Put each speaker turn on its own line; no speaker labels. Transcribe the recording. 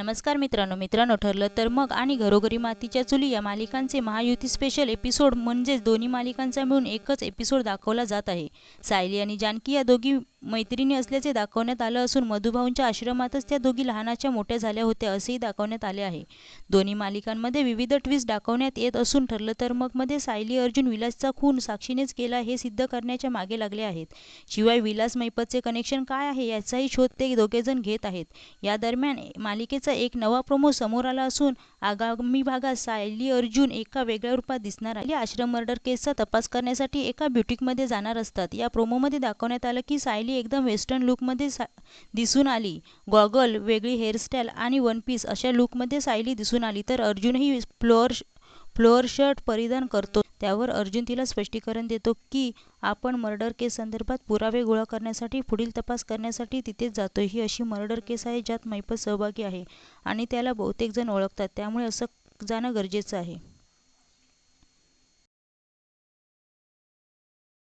नमस्कार मित्रांनो मित्रांनो ठरलं तर मग आणि घरोघरी मातीच्या चुली या मालिकांचे महायुती स्पेशल एपिसोड म्हणजेच दोन्ही मालिकांचा मिळून एकच एपिसोड दाखवला जात आहे. सायली आणि जानकी या दोघी मैत्रिणी असल्याचे दाखवण्यात आलं असून मधुभाऊंच्या आश्रमातच त्या दोघी लहानाच्या मोठ्या झाल्या होत्या असेही दाखवण्यात आले आहे. दोन्ही मालिकांमध्ये विविध ट्विस्ट दाखवण्यात येत असून ठरलं तर मग मध्ये सायली अर्जुन विलासचा खून साक्षीनेच केला हे सिद्ध करण्याच्या मागे लागले आहेत. शिवाय विलास मैपतचे कनेक्शन काय आहे याचाही शोध ते दोघेजण घेत आहेत. या दरम्यान मालिकेचा एक नवा प्रोमो समोर आला असून आगामी भागात सायली अर्जुन एका वेगळ्या रूपात दिसणार आहे आश्रम मर्डर केसचा तपास करण्यासाठी एका ब्युटिकमध्ये जाणार असतात. या प्रोमोमध्ये दाखवण्यात आलं की सायली एकदम वेस्टर्न लुकमध्ये दिसून आली. गॉगल वेगळी हेअरस्टाईल आणि वन पीस अशा लुकमध्ये सायली दिसून आली. तर अर्जुनही फ्लोअर फ्लोअर शर्ट परिधान करतो. त्यावर अर्जुन तिला स्पष्टीकरण देतो की आपण मर्डर केस संदर्भात पुरावे गोळा करण्यासाठी पुढील तपास करण्यासाठी तिथेच जातो ही अशी मर्डर केस आहे ज्यात मैपत सहभागी आहे आणि त्याला बहुतेक जण ओळखतात. त्यामुळे असं जाणं गरजेचं आहे.